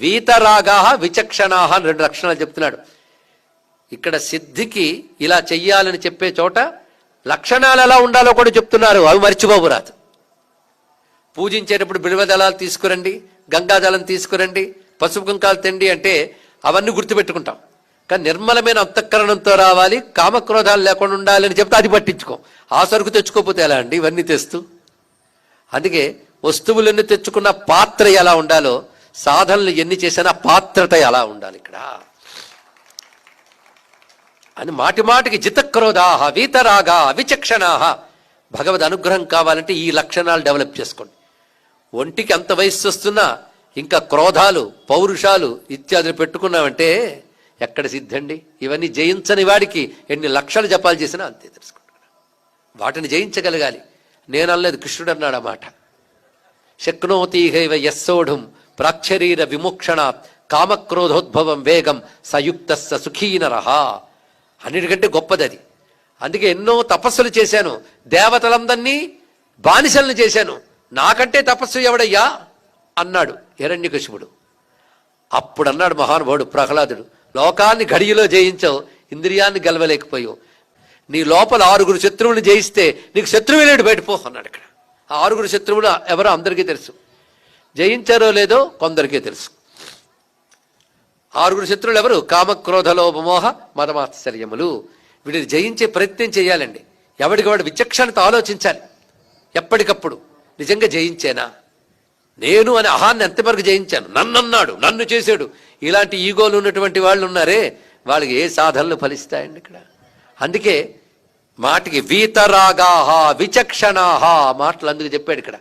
వీతరాగా విచక్షణాహ అని రెండు లక్షణాలు చెప్తున్నాడు. ఇక్కడ సిద్ధికి ఇలా చెయ్యాలని చెప్పే చోట లక్షణాలు ఎలా ఉండాలో కూడా చెప్తున్నారు. అవి మర్చిపోబురాదు పూజించేటప్పుడు బిల్వదళాలు తీసుకురండి గంగాజలం తీసుకురండి పసుపు కుంకాలు తిండి అంటే అవన్నీ గుర్తుపెట్టుకుంటాం. కానీ నిర్మలమైన అంతఃకరణంతో రావాలి కామక్రోధాలు లేకుండా ఉండాలని చెప్తే అది పట్టించుకో. ఆ సరుకు తెచ్చుకోకపోతే ఎలా అండి? ఇవన్నీ తెస్తూ. అందుకే వస్తువులన్నీ తెచ్చుకున్న పాత్ర ఎలా ఉండాలో సాధనలు ఎన్ని చేసినా పాత్రత ఎలా ఉండాలి ఇక్కడ. అని మాటి మాటికి జితక్రోధాహ వీతరాగా అవిచక్షణాహ భగవద్ అనుగ్రహం కావాలంటే ఈ లక్షణాలు డెవలప్ చేసుకోండి. ఒంటికి అంత వయస్సు వస్తున్నా ఇంకా క్రోధాలు పౌరుషాలు ఇత్యాదులు పెట్టుకున్నామంటే ఎక్కడ సిద్ధండి? ఇవన్నీ జయించని వాడికి ఎన్ని లక్షలు జపాలు చేసినా అంతే తెలుసుకుంటున్నాను వాటిని జయించగలగాలి. నేను అనలేదు కృష్ణుడు అన్నాడు ఆ మాట. శక్నోతీహైవ యస్సోఢుం ప్రాక్షరీర విముక్షణ కామక్రోధోద్భవం వేగం సయుక్త సుఖీనరహ అన్నిటికంటే గొప్పది అది. అందుకే ఎన్నో తపస్సులు చేశాను. దేవతలందరినీ బానిసలను చేశాను. నాకంటే తపస్సు ఎవడయ్యా? అన్నాడు హిరణ్యకశిపుడు. అప్పుడు అన్నాడు మహానుభావుడు ప్రహ్లాదుడు లోకాన్ని ఘడియలో జయించావు ఇంద్రియాన్ని గెలవలేకపోయావు. నీ లోపల ఆరుగురు శత్రువుని జయిస్తే నీకు శత్రువు లేడు బయటపో అన్నాడు ఇక్కడ. ఆ ఆరుగురు శత్రువులు ఎవరో అందరికీ తెలుసు. జయించారో లేదో కొందరికీ తెలుసు. ఆరుగురు శత్రువులు ఎవరు? కామక్రోధ లోభమోహ మదమాత్సర్యములు వీటిని జయించే ప్రయత్నం చేయాలండి. ఎవడికి వాడు విచక్షణతో ఆలోచించాలి? ఎప్పటికప్పుడు. నిజంగా జయించేనా? నేను అనే అహాన్ని ఎంతవరకు జయించాను. నన్నన్నాడు నన్ను చేశాడు. ఇలాంటి ఈగోలు ఉన్నటువంటి వాళ్ళు ఉన్నారే వాళ్ళకి ఏ సాధనలు ఫలిస్తాయండి ఇక్కడ? అందుకే మాటికి వీతరాగాహ విచక్షణాహ మాటలు అందుకు చెప్పాడు ఇక్కడ.